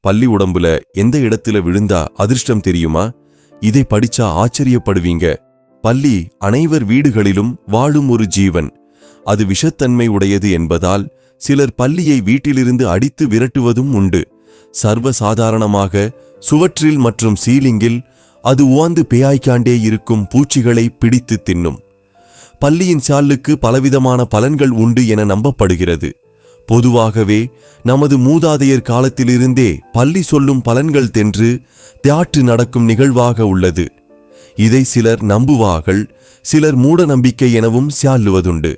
பள்ளி உடம்புல எந்த இடத்துல விழுந்தா அதிர்ஷ்டம் தெரியுமா? இதை படிச்சா ஆச்சரியப்படுவீங்க. பள்ளி அனைவர் வீடுகளிலும் வாழும் ஒரு ஜீவன். அது விஷத்தன்மை உடையது என்பதால் சிலர் பள்ளியை வீட்டிலிருந்து அடித்து விரட்டுவதும் உண்டு. சர்வசாதாரணமாக சுவற்றில் மற்றும் சீலிங்கில் அது உவாந்து பேயாய்க்காண்டே இருக்கும் பூச்சிகளை பிடித்து தின்னும். பள்ளியின் சாலுக்கு பலவிதமான பலன்கள் உண்டு என நம்பப்படுகிறது. பொதுவாகவே நமது மூதாதையர் காலத்திலிருந்தே பள்ளி சொல்லும் பலன்கள் தென்று தியாற்று நடக்கும் நிகழ்வாக உள்ளது. இதை சிலர் நம்புவார்கள் சிலர் மூட நம்பிக்கை எனவும் சியாள்ளுவதுண்டு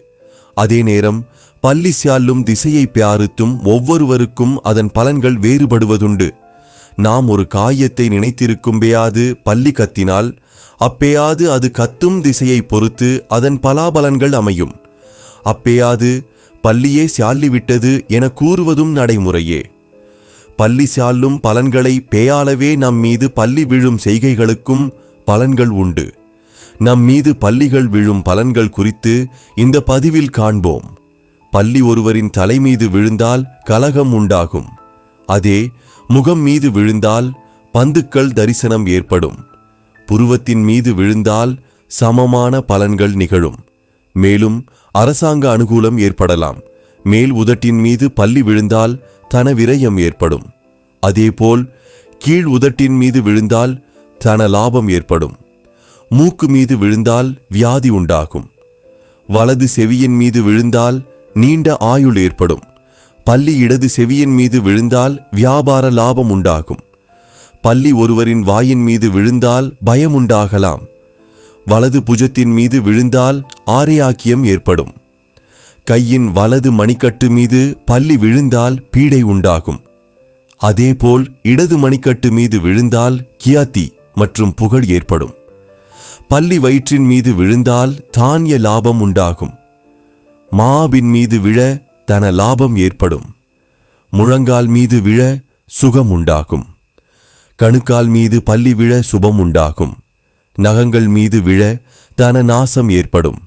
அதே நேரம் பள்ளி சியாள்ளும் திசையை பியாருத்தும் ஒவ்வொருவருக்கும் அதன் பலன்கள் வேறுபடுவதுண்டு. நாம் ஒரு காயத்தை நினைத்திருக்கும் பேயாது பள்ளி கத்தினால் அப்பேயாது அது கத்தும் திசையை பொறுத்து அதன் பலாபலன்கள் அமையும். அப்பேயாது பள்ளியே சால்லிவிட்டது என கூறுவதும் நடைமுறையே. பள்ளி சால்லும் பலன்களை பேயாளவே நம் மீது பள்ளி விழும் செய்கைகளுக்கும் பலன்கள் உண்டு. நம் மீது பள்ளிகள் விழும் பலன்கள் குறித்து இந்த பதிவில் காண்போம். பள்ளி ஒருவரின் தலை மீது விழுந்தால் கலகம் உண்டாகும். அதே முகம் மீது விழுந்தால் பந்துக்கள் தரிசனம் ஏற்படும். புருவத்தின் மீது விழுந்தால் சமமான பலன்கள் நிகழும். மேலும் அரசாங்க அனுகூலம் ஏற்படலாம். மேல் உதட்டின் மீது பள்ளி விழுந்தால் தன விரயம் ஏற்படும். அதேபோல் கீழ் உதட்டின் மீது விழுந்தால் தன லாபம் ஏற்படும். மூக்கு மீது விழுந்தால் வியாதி உண்டாகும். வலது செவியின் மீது விழுந்தால் நீண்ட ஆயுள் ஏற்படும். பள்ளி இடது செவியின் மீது விழுந்தால் வியாபார லாபம் உண்டாகும். பள்ளி ஒருவரின் வாயின் மீது விழுந்தால் பயம் உண்டாகலாம். வலது புஜத்தின் மீது விழுந்தால் ஆரையாக்கியம் ஏற்படும். கையின் வலது மணிக்கட்டு மீது பள்ளி விழுந்தால் பீடை உண்டாகும். அதேபோல் இடது மணிக்கட்டு மீது விழுந்தால் கியாத்தி மற்றும் புகழ் ஏற்படும். பள்ளி வயிற்றின் மீது விழுந்தால் தானிய லாபம் உண்டாகும். மாவின் மீது விழ தன லாபம் ஏற்படும். முழங்கால் மீது விழ சுகம் உண்டாகும். கணுக்கால் மீது பள்ளி விழ சுபம் உண்டாகும். நகங்கள் மீது விழ தன நாசம் ஏற்படும்.